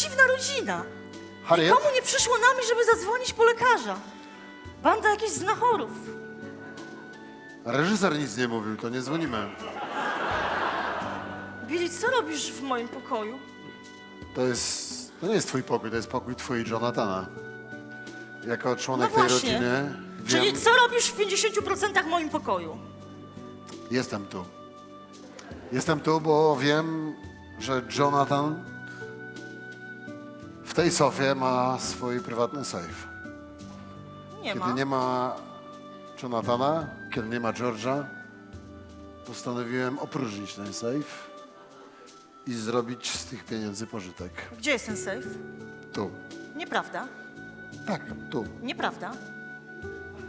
dziwna rodzina. Harriet? Nikomu nie przyszło na myśl, żeby zadzwonić po lekarza. Banda jakichś znachorów. Reżyser nic nie mówił, to nie dzwonimy. Billy, co robisz w moim pokoju? To jest... To nie jest twój pokój, to jest pokój twój Jonathana. Jako No członek tej właśnie. rodziny Czyli wiem... co robisz w 50% moim pokoju? Jestem tu. Jestem tu, bo wiem, że Jonathan tej sofie ma swój prywatny safe. Nie Kiedy ma. nie ma Jonathana, kiedy nie ma George'a, postanowiłem opróżnić ten safe i zrobić z tych pieniędzy pożytek. Gdzie jest ten safe? Tu. Nieprawda. Tak, tu. Nieprawda.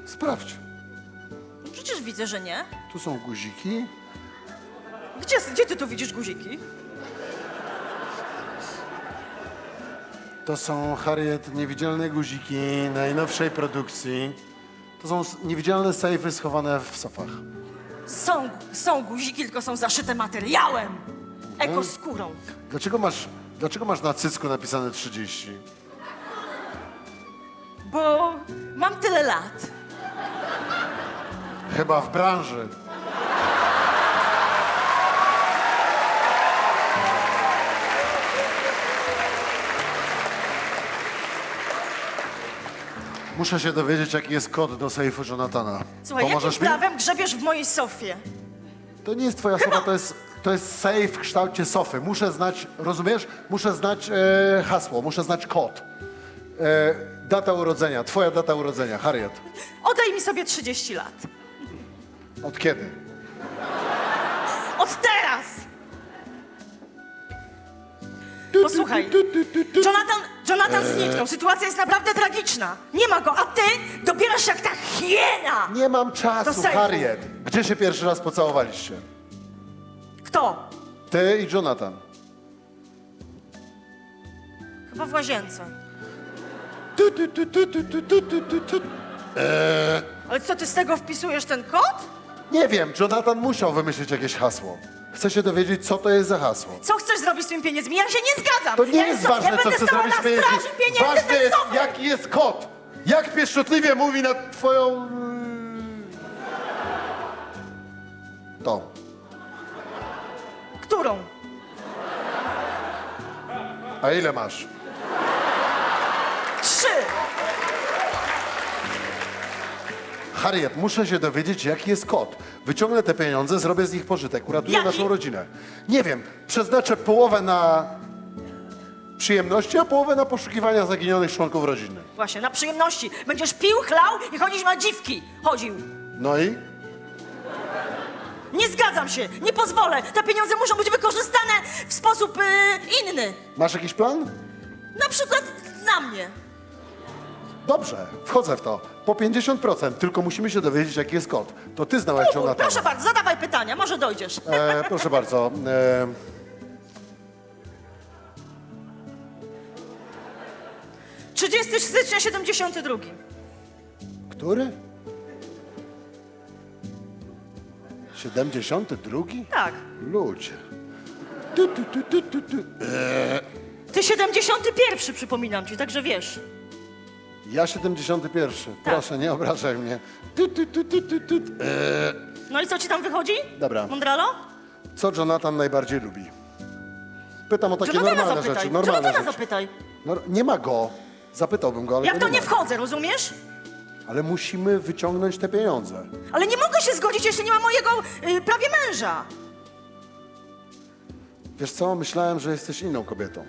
Sprawdź. No przecież widzę, że nie. Tu są guziki. Gdzie, gdzie ty tu widzisz guziki? To są Harriet niewidzialne guziki najnowszej produkcji. To są s- niewidzialne sejfy schowane w sofach. Są, są guziki, tylko są zaszyte materiałem. Ekoskórą. Dlaczego masz, dlaczego masz na cycku napisane 30? Bo mam tyle lat. Chyba w branży. Muszę się dowiedzieć, jaki jest kod do sejfu Jonathana. Słuchaj, Pomożesz jakim mi? prawem grzebiesz w mojej sofie? To nie jest twoja sofa, to jest, to jest safe w kształcie sofy. Muszę znać, rozumiesz? Muszę znać e, hasło, muszę znać kod. E, data urodzenia, twoja data urodzenia, Harriet. Odej mi sobie 30 lat. Od kiedy? Od teraz! Posłuchaj, Jonathan, Jonathan zniknął. Sytuacja jest naprawdę tragiczna. Nie ma go, a ty dobierasz jak ta hiena! Nie mam Do czasu, sejfu. Harriet. Gdzie się pierwszy raz pocałowaliście? Kto? Ty i Jonathan. Chyba w łazience. Tu, tu, tu, tu, tu, tu, tu, tu, tu, tu. Ale co, ty z tego wpisujesz ten kod? Nie wiem, Jonathan musiał wymyślić jakieś hasło. Chcę się dowiedzieć, co to jest za hasło. Co chcesz zrobić z tymi pieniędzmi? Ja się nie zgadzam! To nie ja jest ważne, ja co chcesz zrobić z pieniędzmi. pieniędzy Ważne jest, jaki jest kod. Jak pieszczotliwie mówi na twoją... mm, Tą. Którą? A ile masz? Trzy! Harriet, muszę się dowiedzieć, jaki jest kod. Wyciągnę te pieniądze, zrobię z nich pożytek, uratuję Jaki? naszą rodzinę. Nie wiem, przeznaczę połowę na przyjemności, a połowę na poszukiwania zaginionych członków rodziny. Właśnie, na przyjemności. Będziesz pił, chlał i chodzić na dziwki. Chodził. No i? Nie zgadzam się, nie pozwolę. Te pieniądze muszą być wykorzystane w sposób y, inny. Masz jakiś plan? Na przykład na mnie. Dobrze, wchodzę w to. Po 50%, tylko musimy się dowiedzieć, jaki jest kod. To ty znałeś Uhu, Jonathana. proszę bardzo, zadawaj pytania, może dojdziesz. E, proszę bardzo. E, E... 30 stycznia 72. który? 72? Tak. Ludzie. Tu, tu, tu, tu, tu, tu. Ty 71, przypominam ci, także wiesz. Ja 71. Tak. Proszę, nie obrażaj mnie. Tu, tu, tu, tu, tu, tu. E, No i co ci tam wychodzi? Dobra. Mądralo? co Jonathan najbardziej lubi? Pytam o takie Jonathana normalne zapytaj. rzeczy. Normalne Jonathana rzeczy. zapytaj. Nor- nie ma go. Zapytałbym go, ale Ja w go to nie ma. wchodzę, rozumiesz? Ale musimy wyciągnąć te pieniądze. Ale nie mogę się zgodzić, jeśli nie ma mojego y, prawie męża. Wiesz co, myślałem, że jesteś inną kobietą.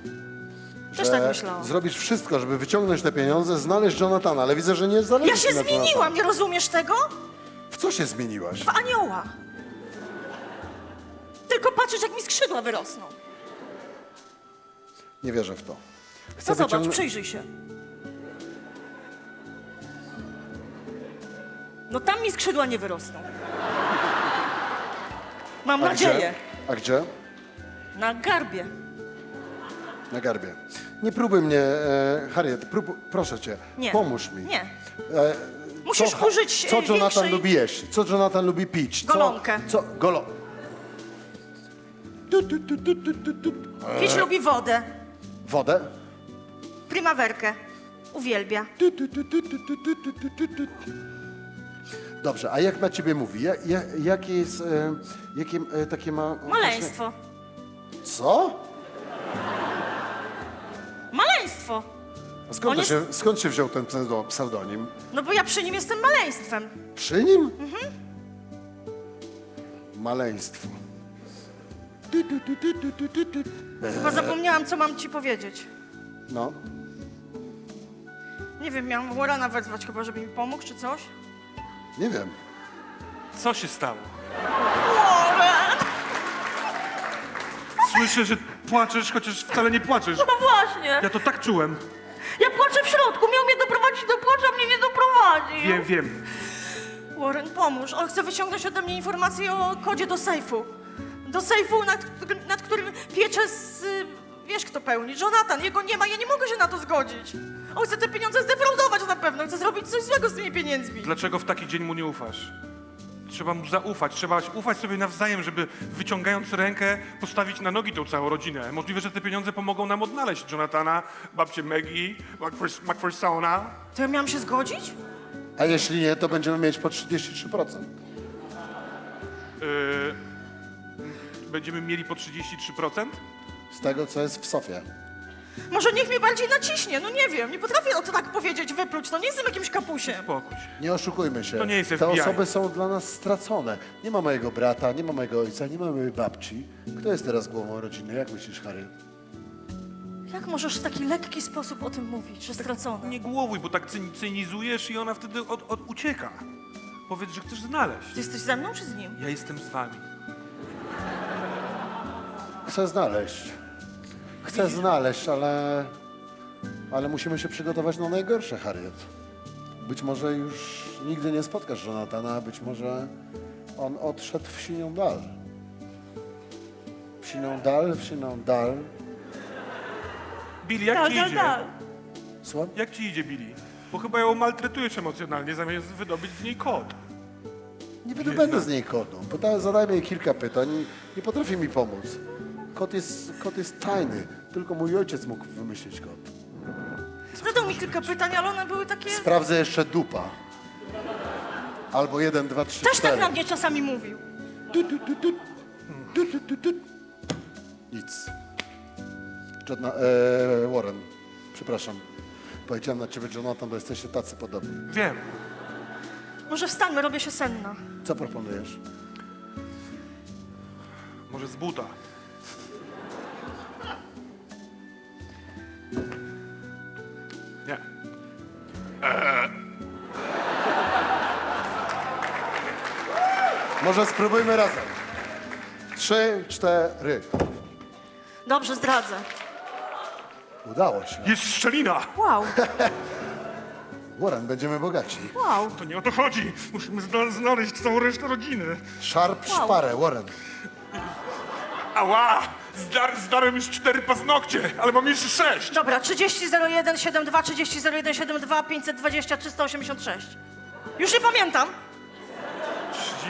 Też tak myślałam. Zrobisz wszystko, żeby wyciągnąć te pieniądze, znaleźć Jonathana, ale widzę, że nie Ja się zmieniłam, nie rozumiesz tego? W co się zmieniłaś? W anioła. Tylko patrzysz, jak mi skrzydła wyrosną. Nie wierzę w to. Chcę No zobacz, wyciągnę- przyjrzyj się. No tam mi skrzydła nie wyrosną. Mam A nadzieję. Gdzie? A gdzie? Na garbie. Na garbie. Nie próbuj mnie, e, Harriet, prób, proszę cię, Nie. pomóż mi. Nie. E, Musisz co, użyć, Co e, Jonathan większej- lubi jeść? Co Jonathan lubi pić? Co, Golonkę. Co? Golo... Tu, tu, tu, tu, tu, tu, tu. Pić lubi wodę. Wodę? Primawerkę. Uwielbia. Tu, tu, tu, tu, tu, tu, tu, tu, tu, tu, tu. Dobrze, a jak na ciebie mówi? Ja, ja, jakie jest, e, jakie e, takie ma... Maleństwo. Co? Maleństwo. A skąd, On się, skąd się wziął ten pseudo- pseudonim? No bo ja przy nim jestem maleństwem. Przy nim? Mhm. Maleństwo. Tu, tu, tu, tu, tu, tu, tu, tu. Chyba zapomniałam, co mam ci powiedzieć. No, Nie wiem, miałam Warrena wezwać chyba, żeby mi pomógł, czy coś. nie wiem. Co się stało? Warren! Słyszę, że płaczesz, chociaż wcale nie płaczesz. No właśnie. Ja to tak czułem. Ja płaczę w środku. Miał mnie doprowadzić do płaczu, a mnie nie doprowadził. Wiem, wiem. Warren, pomóż. On chce wyciągnąć ode mnie informacje o kodzie do sejfu. Do sejfu, nad, którym- nad którym pieczę z... y, Wiesz, kto pełni? Jonathan. Jego nie ma, ja nie mogę się na to zgodzić. On chce te pieniądze zdefraudować na pewno. Chce zrobić coś złego z tymi pieniędzmi. Dlaczego w taki dzień mu nie ufasz? Trzeba mu zaufać, trzeba ufać sobie nawzajem, żeby wyciągając rękę postawić na nogi tą całą rodzinę. Możliwe, że te pieniądze pomogą nam odnaleźć Jonathana, babcię Maggie, Macpher- Macphersona. To ja miałam się zgodzić? A jeśli nie, to będziemy mieć po 33%. Yy, będziemy mieli po 33%? Z tego, co jest w Sofie. Może niech mnie bardziej naciśnie, no nie wiem. Nie potrafię o to tak powiedzieć, wypluć. No nie jestem jakimś kapusiem. Spokój się. Nie oszukujmy się. To nie jest Te FBI. osoby są dla nas stracone. Nie ma mojego brata, nie ma mojego ojca, nie ma mojej babci. Kto jest teraz głową rodziny? Jak myślisz, Harry? Jak możesz w taki lekki sposób o tym mówić, że stracone? Nie głowuj, bo tak cyni- cynizujesz i ona wtedy od, od ucieka. Powiedz, że chcesz znaleźć. Ty jesteś ze mną czy z nim? Ja jestem z wami. Chcę znaleźć. Chcę znaleźć, ale... Ale musimy się przygotować na najgorsze, Harriet. Być może już nigdy nie spotkasz Jonathana, a być może on odszedł w sinią dal. W sinią dal, w sinią dal. Billy, jak Dal, ci dal, idzie? dal. Słucham? Jak ci idzie, Billy? Bo chyba ją maltretujesz emocjonalnie, zamiast wydobyć z niej kod. Nie wydobędę z niej kodu. Zadajmy jej kilka pytań i nie potrafi mi pomóc. Kot jest, kot jest tajny. Tylko mój ojciec mógł wymyślić kod. Zadał mi kilka pytań, ale one były takie... Sprawdzę jeszcze dupa. Albo jeden, dwa, trzy, Też cztery. tak na mnie czasami mówił. Tu, tu, tu, tu. Tu, tu, tu, tu. Nic. Jodna, e, Warren, przepraszam. Powiedziałem na ciebie Jonathan, bo jesteście tacy podobni. Wiem. Może wstańmy, robię się senna. Co proponujesz? Może z buta. Może spróbujmy razem. Trzy, cztery. Dobrze, zdradzę. Udało się. Jest szczelina! Wow, Warren, będziemy bogaci. wow. To nie o to chodzi. Musimy zna- znaleźć całą resztę rodziny. Szarp Wow. szparę, Warren. Ała! Zdar, zdarłem już cztery paznokcie, ale mam jeszcze sześć! Dobra, 300172, 300172, 520, 386. Już nie pamiętam.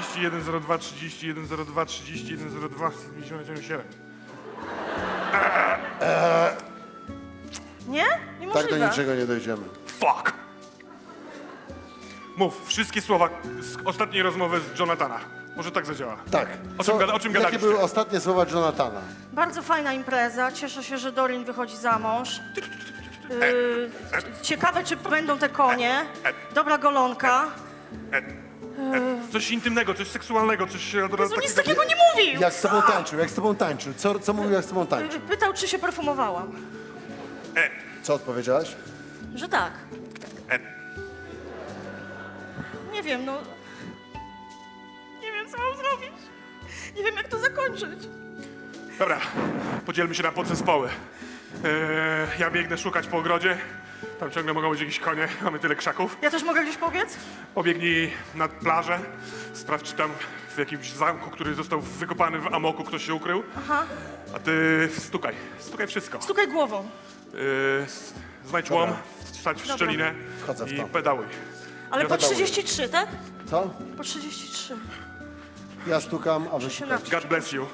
3102, 3102, 3102, 77. Nie? Tak Niemożliwe. do niczego nie dojdziemy. Fuck! Mów wszystkie słowa z ostatniej rozmowy z Jonathana. Może tak zadziała. Tak. O czym gada- o czym Jakie gadaliście? były ostatnie słowa Jonathana? Bardzo fajna impreza. Cieszę się, że Dorin wychodzi za mąż. Yy, ciekawe, czy będą te konie. Dobra golonka. Coś intymnego, coś seksualnego, coś... Jezu, taki- nic takiego nie mówił! Jak z tobą tańczył, jak z tobą tańczył? Co, co mówił, jak z tobą tańczył? Pytał, czy się perfumowałam. Co odpowiedziałaś? Że tak. E. Nie wiem, no... Nie wiem, co mam zrobić. Nie wiem, jak to zakończyć. Dobra, podzielmy się na podzespoły. Eee, ja biegnę szukać po ogrodzie. Tam ciągle mogą być jakieś konie, mamy tyle krzaków. Ja też mogę gdzieś pobiec? Pobiegnij nad plażę, sprawdź czy tam w jakimś zamku, który został wykopany w amoku, ktoś się ukrył. Aha. A ty stukaj, stukaj wszystko. Stukaj głową. Yy, s- znajdź łom, wstać w Dobra. szczelinę Wchodzę w i to. pedałuj. Ale po Ja- 33, tak? Co? Po 33. Ja stukam, a wy się szukacie. God bless you.